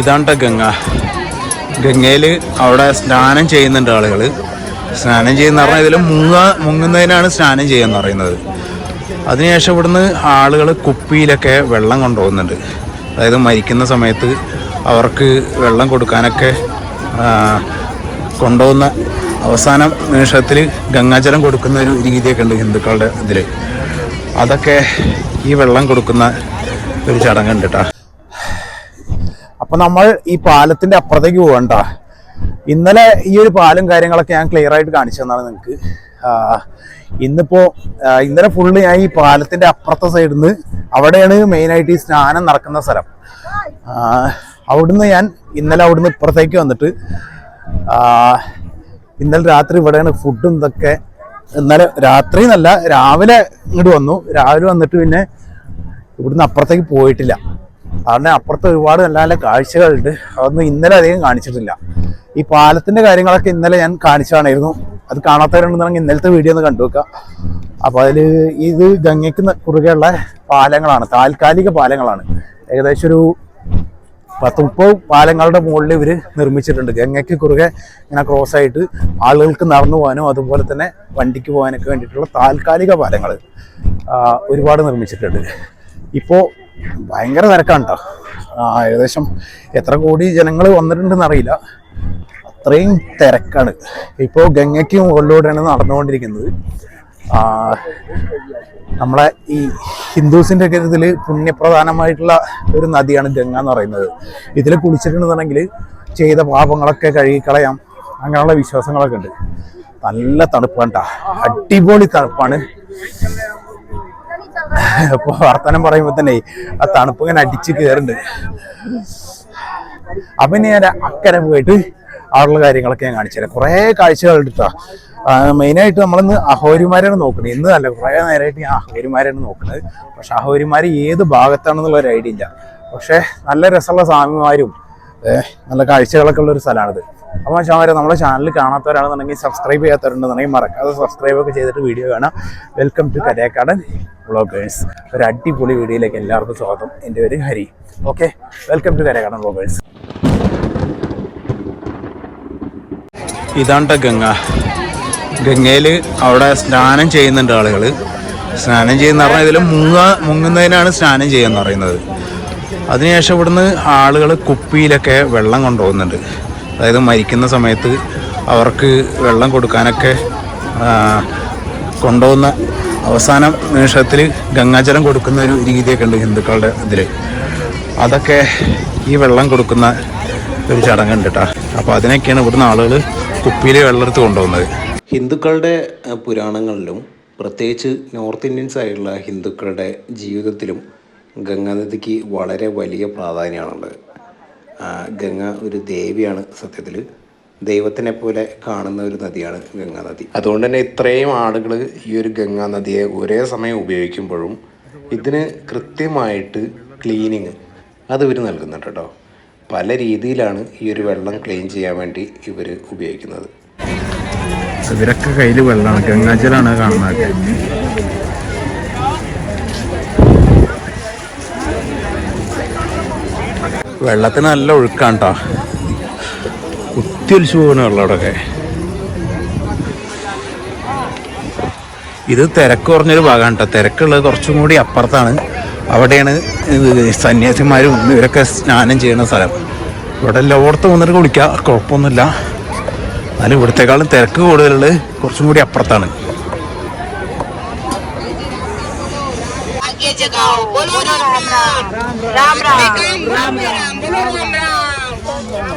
ഇതാണ്ട ഗംഗ. ഗംഗയിൽ അവിടെ സ്നാനം ചെയ്യുന്നുണ്ട് ആളുകൾ സ്നാനം ചെയ്യുന്ന പറഞ്ഞാൽ ഇതിൽ മുങ്ങ മുങ്ങുന്നതിനാണ് സ്നാനം ചെയ്യാന്ന് പറയുന്നത്. അതിനുശേഷം ഇവിടുന്ന് ആളുകൾ കുപ്പിയിലൊക്കെ വെള്ളം കൊണ്ടുപോകുന്നുണ്ട്. അതായത് മരിക്കുന്ന സമയത്ത് അവർക്ക് വെള്ളം കൊടുക്കാനൊക്കെ കൊണ്ടുപോകുന്ന അവസാന നിമിഷത്തിൽ ഗംഗാജലം കൊടുക്കുന്ന ഒരു രീതിയൊക്കെ ഉണ്ട് ഹിന്ദുക്കളുടെ ഇതിൽ അതൊക്കെ ഈ വെള്ളം കൊടുക്കുന്ന ഒരു ചടങ്ങുണ്ട് കേട്ടോ അപ്പൊ നമ്മൾ ഈ പാലത്തിന്റെ അപ്പുറത്തേക്ക് പോകണ്ട. ഇന്നലെ ഈ ഒരു പാലും കാര്യങ്ങളൊക്കെ ഞാൻ ക്ലിയർ ആയിട്ട് കാണിച്ചു തന്നാണ് നിങ്ങൾക്ക് ഇന്നിപ്പോ ആ, ഇന്നലെ ഫുള്ള് ഞാൻ ഈ പാലത്തിന്റെ അപ്പുറത്തെ സൈഡിൽ നിന്ന് അവിടെയാണ് മെയിനായിട്ട് ഈ സ്നാനം നടക്കുന്ന സ്ഥലം. അവിടുന്ന് ഞാൻ ഇന്നലെ അവിടുന്ന് ഇപ്പുറത്തേക്ക് വന്നിട്ട് ഇന്നലെ രാത്രി ഇവിടെയാണ് ഫുഡും ഇതൊക്കെ. ഇന്നലെ രാത്രി എന്നല്ല രാവിലെ ഇങ്ങോട്ട് വന്നു. രാവിലെ വന്നിട്ട് പിന്നെ ഇവിടുന്ന് അപ്പുറത്തേക്ക് പോയിട്ടില്ല. അതുകൊണ്ട് അപ്പുറത്ത് ഒരുപാട് നല്ല നല്ല കാഴ്ചകളുണ്ട്. അതൊന്നും ഇന്നലെ അധികം കാണിച്ചിട്ടില്ല. ഈ പാലത്തിന്റെ കാര്യങ്ങളൊക്കെ ഇന്നലെ ഞാൻ കാണിച്ചതാണായിരുന്നു. അത് കാണാത്തവരുണ്ടെന്നുണ്ടെങ്കിൽ ഇന്നലത്തെ വീഡിയോ ഒന്ന് കണ്ടു വെക്കാം അപ്പോൾ അതിൽ ഇത് ഗംഗയ്ക്ക് കുറുകെയുള്ള പാലങ്ങളാണ്. താൽക്കാലിക പാലങ്ങളാണ്. ഏകദേശം ഒരു പത്ത് മുപ്പത് പാലങ്ങളുടെ മുകളിൽ ഇവർ നിർമ്മിച്ചിട്ടുണ്ട്. ഗംഗയ്ക്ക് കുറുകെ ഇങ്ങനെ ക്രോസ് ആയിട്ട് ആളുകൾക്ക് നടന്നു പോകാനും അതുപോലെ തന്നെ വണ്ടിക്ക് പോകാനൊക്കെ വേണ്ടിയിട്ടുള്ള താൽക്കാലിക പാലങ്ങൾ ഒരുപാട് നിർമ്മിച്ചിട്ടുണ്ട്. ഇപ്പോൾ ഭയങ്കര തിരക്കാണ് കേട്ടോ ഏകദേശം എത്ര കോടി ജനങ്ങൾ വന്നിട്ടുണ്ടെന്ന് അറിയില്ല. അത്രയും തിരക്കാണ്. ഇപ്പോൾ ഗംഗയ്ക്ക് മുകളിലൂടെയാണ് നടന്നുകൊണ്ടിരിക്കുന്നത്. നമ്മളെ ഈ ഹിന്ദുസിന്റെ ഒക്കെ ഇതിൽ പുണ്യപ്രധാനമായിട്ടുള്ള ഒരു നദിയാണ് ഗംഗ എന്ന് പറയുന്നത്. ഇതിൽ കുളിച്ചിട്ടുണ്ടെന്നുണ്ടെങ്കിൽ ചെയ്ത പാപങ്ങളൊക്കെ കഴുകിക്കളയാം. അങ്ങനെയുള്ള വിശ്വാസങ്ങളൊക്കെ ഉണ്ട്. നല്ല തണുപ്പാണ്. അടിപൊളി തണുപ്പാണ്. ഇപ്പൊ വർത്തമാനം പറയുമ്പോൾ തന്നെ ആ തണുപ്പ് ഇങ്ങനെ അടിച്ച് കയറുന്നുണ്ട് അപ്പം ഇനി ഞാൻ അക്കരെ പോയിട്ട് അവിടെയുള്ള കാര്യങ്ങളൊക്കെ ഞാൻ കാണിച്ചു തരാം. കുറേ കാഴ്ചകൾ എടുത്താ. മെയിനായിട്ട് നമ്മളിന്ന് അഹോരിമാരാണ് നോക്കുന്നത് ഇന്ന് അല്ല കുറേ നേരമായിട്ട് ഞാൻ അഹോരിമാരാണ് നോക്കുന്നത് പക്ഷെ അഹോരിമാർ ഏത് ഭാഗത്താണെന്നുള്ള ഒരു ഐഡിയ ഇല്ല. പക്ഷെ നല്ല രസമുള്ള സ്വാമിമാരും നല്ല കാഴ്ചകളൊക്കെ ഉള്ള ഒരു സ്ഥലമാണിത്. അപ്പോൾ ചാമര നമ്മുടെ ചാനൽ കാണാത്തവരാണെന്നുണ്ടെങ്കിൽ സബ്സ്ക്രൈബ് ചെയ്യാത്തവരുണ്ടെന്നുണ്ടെങ്കിൽ മറക്കാതെ സബ്സ്ക്രൈബ് ഒക്കെ ചെയ്തിട്ട് വീഡിയോ കാണാം വെൽക്കം ടു കരേക്കാടൻ വ്ളോഗേഴ്സ് ഒരു അടിപൊളി വീഡിയോയിലേക്ക് എല്ലാവർക്കും സ്വാഗതം. എന്റെ പേര് Hari. Okay welcome to Karekkadan vloggers ഇതാണ്ട ഗംഗ. ഗംഗയിൽ അവിടെ സ്നാനം ചെയ്യുന്നുണ്ട് ആളുകൾ സ്നാനം ചെയ്യുന്ന പറഞ്ഞാൽ ഇതിൽ മുങ്ങ മുങ്ങുന്നതിനാണ് സ്നാനം ചെയ്യാന്ന് പറയുന്നത്. അതിനുശേഷം ഇവിടുന്ന് ആളുകൾ കുപ്പിയിലൊക്കെ വെള്ളം കൊണ്ടുപോകുന്നുണ്ട്. അതായത് മരിക്കുന്ന സമയത്ത് അവർക്ക് വെള്ളം കൊടുക്കാനൊക്കെ കൊണ്ടുവന്ന അവസാന നിമിഷത്തിൽ ഗംഗാജലം കൊടുക്കുന്ന ഒരു രീതിയൊക്കെ ഉണ്ട് ഹിന്ദുക്കളുടെ ഇതിൽ അതൊക്കെ ഈ വെള്ളം കൊടുക്കുന്ന ഒരു ചടങ്ങുണ്ട് കേട്ടോ അപ്പോൾ അതിനൊക്കെയാണ് ഇവിടുന്ന് ആളുകൾ കുപ്പിയിൽ വെള്ളം എടുത്ത് കൊണ്ടുപോകുന്നത് ഹിന്ദുക്കളുടെ പുരാണങ്ങളിലും പ്രത്യേകിച്ച് നോർത്ത് ഇന്ത്യൻ സൈഡിലുള്ള ഹിന്ദുക്കളുടെ ജീവിതത്തിലും ഗംഗാനദിക്ക് വളരെ വലിയ പ്രാധാന്യമാണുള്ളത്. ഗംഗ ഒരു ദേവിയാണ് സത്യത്തിൽ ദൈവത്തിനെ പോലെ കാണുന്ന ഒരു നദിയാണ് ഗംഗാ നദി. അതുകൊണ്ട് തന്നെ ഇത്രയും ആളുകൾ ഈ ഒരു ഗംഗാ നദിയെ ഒരേ സമയം ഉപയോഗിക്കുമ്പോഴും ഇതിന് കൃത്യമായിട്ട് ക്ലീനിങ് അത് ഇവർ നൽകുന്നുണ്ട് കേട്ടോ. പല രീതിയിലാണ് ഈ ഒരു വെള്ളം ക്ലീൻ ചെയ്യാൻ വേണ്ടി ഇവർ ഉപയോഗിക്കുന്നത്. ഇവരൊക്കെ കയ്യിൽ വെള്ളമാണ്. ഗംഗാജലാണ് കാണുന്നത്. വെള്ളത്തിന് നല്ല ഒഴുക്കാണ് കേട്ടോ കുത്തിയൊലിച്ചു പോകുന്ന വെള്ളമൊക്കെ ഇത് തിരക്ക് കുറഞ്ഞൊരു ഭാഗമാണ് കേട്ടോ തിരക്കുള്ളത് കുറച്ചും കൂടി അപ്പുറത്താണ്. അവിടെയാണ് സന്യാസിമാരും ഇവരൊക്കെ സ്നാനം ചെയ്യുന്ന സ്ഥലം. ഇവിടെ എല്ലായിടത്തും വന്നിട്ട് കുളിക്കുക കുഴപ്പമൊന്നുമില്ല. എന്നാലും ഇവിടത്തെക്കാളും തിരക്ക് കൂടുതലുള്ളത് കുറച്ചും കൂടി അപ്പുറത്താണ്. જય જગાઓ राम राम राम राम રામ राम राम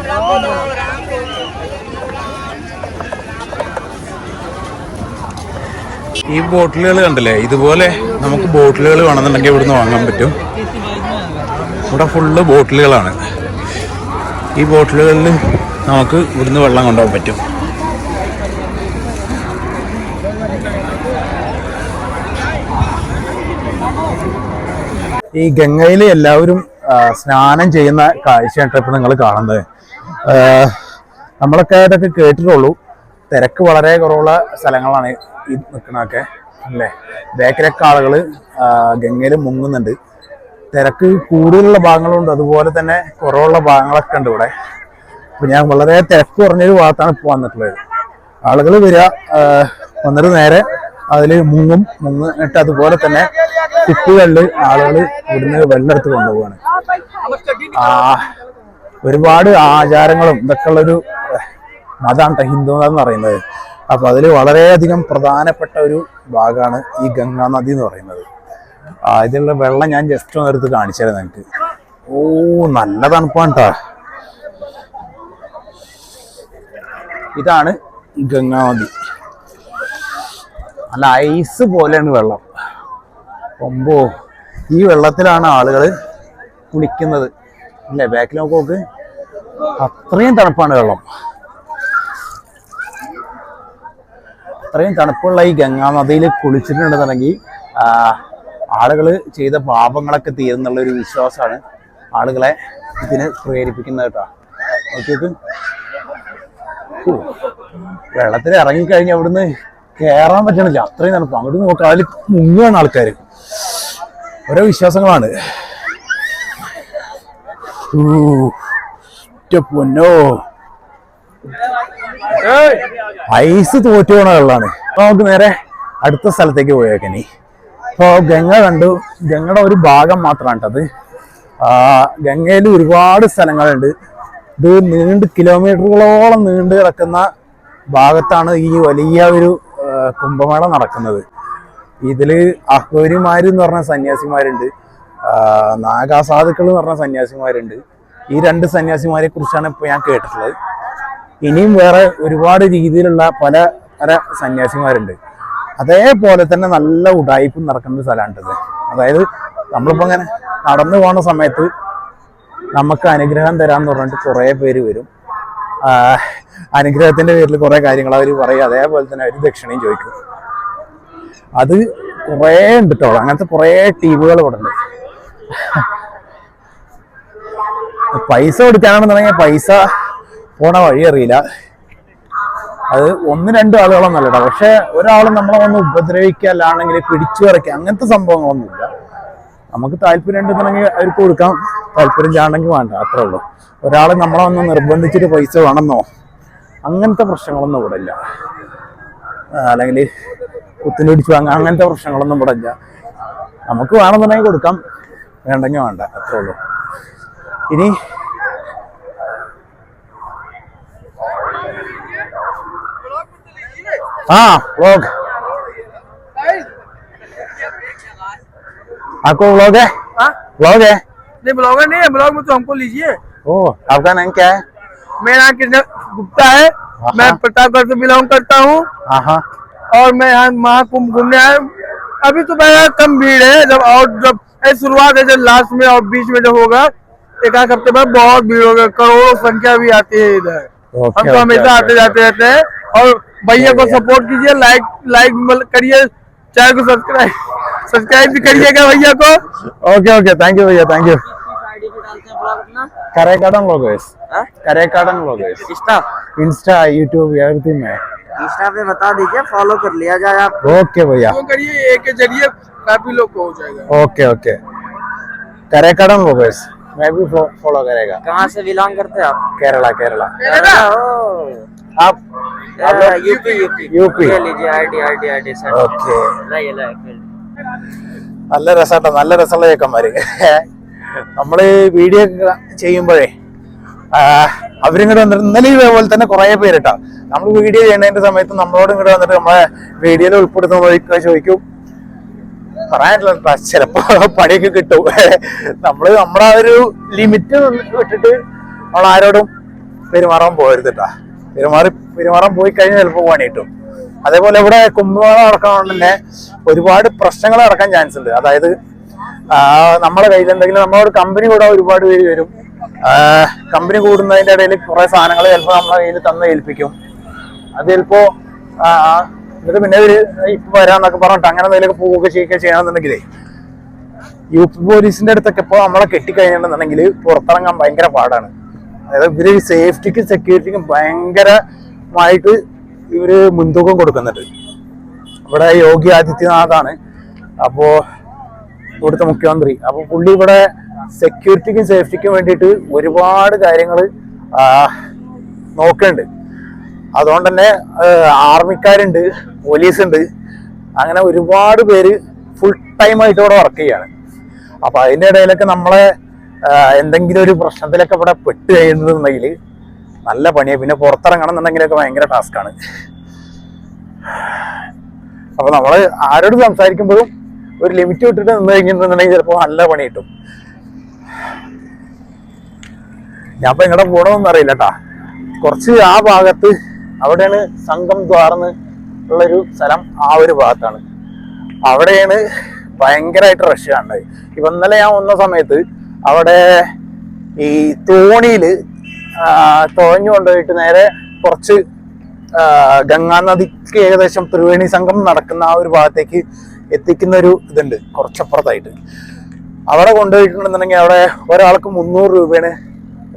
राम राम ഈ ബോട്ടിലുകൾ കണ്ടില്ലേ? ഇതുപോലെ നമുക്ക് ബോട്ടിലുകൾ വേണമെന്നുണ്ടെങ്കിൽ ഇവിടുന്ന് വാങ്ങാൻ പറ്റും. ഇവിടെ ഫുള്ള് ബോട്ടിലുകളാണ്. ഈ ബോട്ടിലുകളിൽ നമുക്ക് ഇവിടുന്ന് വെള്ളം കൊണ്ടുപോകാൻ പറ്റും. ഈ ഗംഗയിൽ എല്ലാവരും സ്നാനം ചെയ്യുന്ന കാഴ്ചയാണ് ട്രിപ്പ് നിങ്ങൾ കാണുന്നത്. നമ്മളൊക്കെ ഇതൊക്കെ കേട്ടിട്ടുള്ളൂ. തിരക്ക് വളരെ കുറവുള്ള സ്ഥലങ്ങളാണ് ഈ നിൽക്കണതൊക്കെ അല്ലേ? ബേക്കരൊക്കെ ആളുകൾ ഗംഗയിൽ മുങ്ങുന്നുണ്ട്. തിരക്ക് കൂടുതലുള്ള ഭാഗങ്ങളുണ്ട്. അതുപോലെ തന്നെ കുറവുള്ള ഭാഗങ്ങളൊക്കെ ഉണ്ട് ഇവിടെ. അപ്പം ഞാൻ വളരെ തിരക്ക് കുറഞ്ഞൊരു ഭാഗത്താണ് ഇപ്പോൾ വന്നിട്ടുള്ളത്. ആളുകൾ വരിക വന്നിട്ട് നേരെ അതിൽ മുങ്ങും മുങ്ങിട്ട് അതുപോലെ തന്നെ കുപ്പികളിൽ ആളുകൾ ഇവിടുന്ന് വെള്ളം എടുത്ത് കൊണ്ടുപോവാണ്. ആ ഒരുപാട് ആചാരങ്ങളും ഇതൊക്കെ ഉള്ളൊരു മതാണ് ഹിന്ദു മതം എന്ന് പറയുന്നത്. അപ്പൊ അതിൽ വളരെയധികം പ്രധാനപ്പെട്ട ഒരു ഭാഗമാണ് ഈ ഗംഗാ നദി എന്ന് പറയുന്നത്. ആ ഇതിലുള്ള വെള്ളം ഞാൻ ജസ്റ്റ് ഒന്ന് എടുത്ത് കാണിച്ചു തരാം നിങ്ങൾക്ക് ഓ നല്ല തണുപ്പാണ് ഇതാണ് ഗംഗാ നദി. നല്ല ഐസ് പോലെയാണ് വെള്ളം. ഒമ്പോ ഈ വെള്ളത്തിലാണ് ആളുകൾ കുളിക്കുന്നത്. അല്ലേ ബാക്കിൽ നോക്ക് നോക്ക്. അത്രയും തണുപ്പാണ് വെള്ളം. അത്രയും തണുപ്പുള്ള ഈ ഗംഗാ നദിയിൽ കുളിച്ചിട്ടുണ്ടെന്നുണ്ടെങ്കിൽ ആളുകൾ ചെയ്ത പാപങ്ങളൊക്കെ തീരുന്നുള്ള ഒരു വിശ്വാസമാണ് ആളുകളെ ഇതിന് പ്രേരിപ്പിക്കുന്നത് കേട്ടോ. നോക്കിയത് വെള്ളത്തിൽ ഇറങ്ങിക്കഴിഞ്ഞ് അവിടുന്ന് കയറാൻ പറ്റണില്ല. അത്രയും തണുപ്പ്. അങ്ങോട്ട് നോക്കാം അതിൽ മുങ്ങുകയാണ് ആൾക്കാർ ഓരോ വിശ്വാസങ്ങളാണ്. പൊന്നോ. ഐസ് തോറ്റു പോണ വെള്ളമാണ് അപ്പൊ നമുക്ക് നേരെ അടുത്ത സ്ഥലത്തേക്ക് പോയേക്കനി അപ്പോൾ ഗംഗ കണ്ടു. ഗംഗയുടെ ഒരു ഭാഗം മാത്രമാണ് കേട്ടത് ഗംഗയിൽ ഒരുപാട് സ്ഥലങ്ങളുണ്ട്. ഇത് നീണ്ട് കിലോമീറ്ററുകളോളം നീണ്ട് കിടക്കുന്ന ഭാഗത്താണ് ഈ വലിയ ഒരു കുംഭമേള നടക്കുന്നത്. ഇതിൽ അഹോരിമാരെന്ന് പറഞ്ഞ സന്യാസിമാരുണ്ട്. നാഗാസാധുക്കൾ എന്ന് പറഞ്ഞ സന്യാസിമാരുണ്ട്. ഈ രണ്ട് സന്യാസിമാരെ കുറിച്ചാണ് ഇപ്പൊ ഞാൻ കേട്ടിട്ടുള്ളത്. ഇനിയും വേറെ ഒരുപാട് രീതിയിലുള്ള പല പല സന്യാസിമാരുണ്ട്. അതേപോലെ തന്നെ നല്ല ഉടായ്പ നടക്കുന്ന സ്ഥലമാണിത് അതായത് നമ്മളിപ്പോ ഇങ്ങനെ നടന്നു പോകുന്ന സമയത്ത് നമുക്ക് അനുഗ്രഹം തരാന്ന് പറഞ്ഞിട്ട് കുറേ പേര് വരും. ആ, അനുഗ്രഹത്തിന്റെ പേരിൽ കുറേ കാര്യങ്ങൾ അവർ പറയും. അതേപോലെ തന്നെ അവർ ദക്ഷിണയും ചോദിക്കും. അത് കുറേ ഉണ്ട് കേട്ടോ അങ്ങനത്തെ കുറേ ടീമുകൾ ഇവിടെ ഉണ്ട്. പൈസ കൊടുക്കാനാണെന്നുണ്ടെങ്കിൽ പൈസ പോണ വഴി അറിയില്ല. അത് ഒന്ന് രണ്ട് അല്ല കേട്ടോ പക്ഷെ ഒരാളും നമ്മളെ ഒന്ന് ഉപദ്രവിക്കുക അല്ലാണെങ്കിൽ പിടിച്ചു പറിക്കുക അങ്ങനത്തെ സംഭവങ്ങളൊന്നുമില്ല. നമുക്ക് താല്പര്യം ഉണ്ടെന്നുണ്ടെങ്കിൽ അവർക്ക് കൊടുക്കാം. താല്പര്യം ചാണെങ്കിൽ വേണ്ട അത്രേ ഉള്ളൂ. ഒരാൾ നമ്മളെ ഒന്ന് നിർബന്ധിച്ചിട്ട് പൈസ വേണമെന്നോ? അങ്ങനത്തെ പ്രശ്നങ്ങളൊന്നും ഇവിടെ ഇല്ല. അല്ലെങ്കിൽ കുത്തിനടിച്ചു വാങ്ങാം അങ്ങനത്തെ പ്രശ്നങ്ങളൊന്നും ഇവിടെ ഇല്ല. നമുക്ക് വേണമെന്നുണ്ടെങ്കിൽ കൊടുക്കാം. വേണ്ടെങ്കിൽ വേണ്ട അത്രേ ഉള്ളൂ. ഇനി ആ വ്ളോഗ് आपको व्लॉग है? व्लॉग है नहीं ब्लॉगर नहीं है ब्लॉग में तो हमको लीजिए ओ आपका नाम क्या है मेरा नाम कृष्ण गुप्ता है मैं प्रतापगढ़ से बिलोंग करता हूँ और मैं यहाँ महाकुंभ घूमने आया अभी तो मेरा कम भीड़ है जब और जब शुरुआत है जब लास्ट में और बीच में जब होगा एक आध हफ़्ते बाद बहुत भीड़ होगा करोड़ों संख्या भी आती है इधर हम तो हमेशा आते जाते रहते हैं और भैया को सपोर्ट कीजिए लाइक लाइक करिए चैनल को सब्सक्राइब सब्सक्राइब भी करिएगा भैया को। ओके ओके थैंक यू भैया थैंक यू करेकाटन व्लॉगर्स हाँ? Karekkadan vloggers insta insta YouTube everything में इंस्टा पे बता दीजिए फॉलो कर लिया जाए आप। ओके भैया. वो करिए एक के ज़रिए काफ़ी लोग को हो जाएगा। ओके ओके करेकाटन व्लॉगर्स मैं भी फॉलो करेगा. कहाँ से बिलोंग करते हैं आप? केरला केरला आप आप यूपी यूपी यूपी ये लीजिए ID ID ID sir okay लाइए लाइए നല്ല രസമാട്ടോ നല്ല രസമുള്ള ചേക്കന്മാര്. നമ്മൾ വീഡിയോ ചെയ്യുമ്പോഴേ അവരും അവരിങ്ങോട്ട് വന്നിട്ട് ഇന്നലെ ഇതേപോലെ തന്നെ കുറെ പേരിട്ടാ. നമ്മൾ വീഡിയോ ചെയ്യണതിന്റെ സമയത്ത് നമ്മളോട് ഇങ്ങോട്ട് വന്നിട്ട് നമ്മളെ വീഡിയോയിൽ ഉൾപ്പെടുത്തുമ്പോഴേക്കും ചോദിക്കും. പറയാനില്ല ട്ടാ, ചിലപ്പോ പണിയൊക്കെ കിട്ടും. നമ്മൾ നമ്മളെ ഒരു ലിമിറ്റ് വിട്ടിട്ട് നമ്മൾ ആരോടും പെരുമാറാൻ പോകരുത് കേട്ടാ പെരുമാറി പെരുമാറാൻ പോയി കഴിഞ്ഞാൽ ചിലപ്പോൾ പണി കിട്ടും. അതേപോലെ ഇവിടെ കുംഭമേള നടക്കണോണ്ട് തന്നെ ഒരുപാട് പ്രശ്നങ്ങൾ നടക്കാൻ ചാൻസ് ഉണ്ട്. അതായത് നമ്മുടെ കയ്യിൽ എന്തെങ്കിലും നമ്മളോട് കമ്പനി കൂടാൻ ഒരുപാട് പേര് വരും. കമ്പനി കൂടുന്നതിന്റെ ഇടയിൽ കുറെ സാധനങ്ങൾ ചിലപ്പോൾ നമ്മളെ കയ്യിൽ തന്ന് ഏൽപ്പിക്കും. അത് ചിലപ്പോ ആ, എന്നിട്ട് പിന്നെ ഒരു ഇപ്പൊ വരാന്നൊക്കെ പറഞ്ഞിട്ട് അങ്ങനെ എന്തെങ്കിലും പോവുകയൊക്കെ ചെയ്യുകയൊക്കെ ചെയ്യണമെന്നുണ്ടെങ്കിലേ യു പി പോലീസിന്റെ അടുത്തൊക്കെ ഇപ്പോൾ നമ്മളെ കെട്ടിക്കഴിഞ്ഞിട്ടുണ്ടെങ്കിൽ പുറത്തിറങ്ങാൻ ഭയങ്കര പാടാണ്. അതായത് ഇവർ സേഫ്റ്റിക്കും സെക്യൂരിറ്റിക്കും ഭയങ്കരമായിട്ട് ഇവർ മുൻതൂക്കം കൊടുക്കുന്നുണ്ട്. ഇവിടെ യോഗി ആദിത്യനാഥാണ്. അപ്പോൾ ഇവിടുത്തെ മുഖ്യമന്ത്രി. അപ്പോൾ പുള്ളി ഇവിടെ സെക്യൂരിറ്റിക്കും സേഫ്റ്റിക്കും വേണ്ടിയിട്ട് ഒരുപാട് കാര്യങ്ങൾ നോക്കുന്നുണ്ട്. അതുകൊണ്ട് തന്നെ ആർമിക്കാരുണ്ട് പോലീസ് ഉണ്ട് അങ്ങനെ ഒരുപാട് പേര് ഫുൾ ടൈം ആയിട്ട് ഇവിടെ വർക്ക് ചെയ്യാണ്. അപ്പൊ അതിന്റെ ഇടയിലൊക്കെ നമ്മളെ എന്തെങ്കിലും ഒരു പ്രശ്നത്തിലൊക്കെ ഇവിടെ പെട്ട് കഴിയുന്നുണ്ടെങ്കിൽ നല്ല പണിയാണ് പിന്നെ പുറത്തിറങ്ങണം എന്നുണ്ടെങ്കിലൊക്കെ ഭയങ്കര ടാസ്ക്കാണ് അപ്പൊ നമ്മൾ ആരോട് സംസാരിക്കുമ്പോഴും ഒരു ലിമിറ്റ് വിട്ടിട്ട് നിന്ന് കഴിഞ്ഞിട്ടുണ്ടെങ്കിൽ ചിലപ്പോൾ നല്ല പണി കിട്ടും. ഞാൻ ഇപ്പൊ എങ്ങടെ പോകണമെന്ന് അറിയില്ല കേട്ടാ കുറച്ച് ആ ഭാഗത്ത് അവിടെയാണ് സംഘം ദ്വാർന്ന് ഉള്ളൊരു സ്ഥലം ആ ഒരു ഭാഗത്താണ്. അവിടെയാണ് ഭയങ്കരമായിട്ട് റഷ് കാണുന്നത്. ഇപ്പൊ ഇന്നലെ ഞാൻ വന്ന സമയത്ത് അവിടെ ഈ തോണിയിൽ ആ, തുഴഞ്ഞു കൊണ്ടുപോയിട്ട് നേരെ കുറച്ച് ഗംഗാനദിക്ക് ഗംഗാ നദിക്ക് ഏകദേശം ത്രിവേണി സംഘം നടക്കുന്ന ആ ഒരു ഭാഗത്തേക്ക് എത്തിക്കുന്ന ഒരു ഇതുണ്ട് കുറച്ചപ്പുറത്തായിട്ട്. അവിടെ കൊണ്ടുപോയിട്ടുണ്ടെന്നുണ്ടെങ്കിൽ അവിടെ ഒരാൾക്ക് മുന്നൂറ് രൂപയാണ്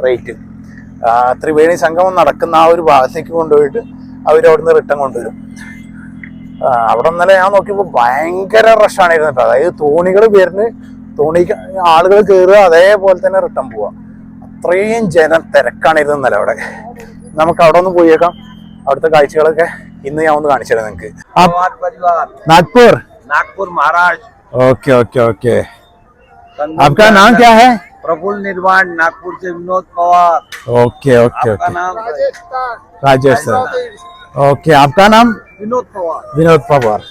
റേറ്റ്. ത്രിവേണി സംഗമം നടക്കുന്ന ആ ഒരു ഭാഗത്തേക്ക് കൊണ്ടുപോയിട്ട് അവർ അവിടുന്ന് റിട്ടേൺ കൊണ്ടുവരും. അവിടെ ഇന്നലെ ഞാൻ നോക്കിയപ്പോൾ ഭയങ്കര റഷാണ് ഇരുന്നിട്ട് അതായത് തോണികൾ വരുന്ന തോണി ആളുകൾ കയറുക അതേപോലെ തന്നെ റിട്ടേൺ പോവുക അത്രയും ജനം തിരക്കാണ് ഇരുന്നത് ഇന്നലെ അവിടെ നമുക്ക് അവിടെ ഒന്ന് പോയേക്കാം അവിടുത്തെ കാഴ്ചകളൊക്കെ ഇന്ന് ഞാൻ ഒന്ന് കാണിച്ചു തരാം നിങ്ങൾക്ക് Nagpur Nagpur Maharashtra okay okay okay आपका नाम क्या है प्रफुल्ल निर्वाण नागपुर से विनोद पवार ओके ओके आपका ओके नाम राजेश सर ओके आपका नाम Vinod Pawar Vinod Pawar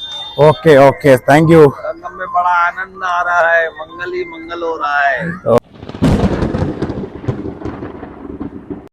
okay okay thank you Sangam में बड़ा आनंद आ रहा है मंगल ही मंगल हो रहा है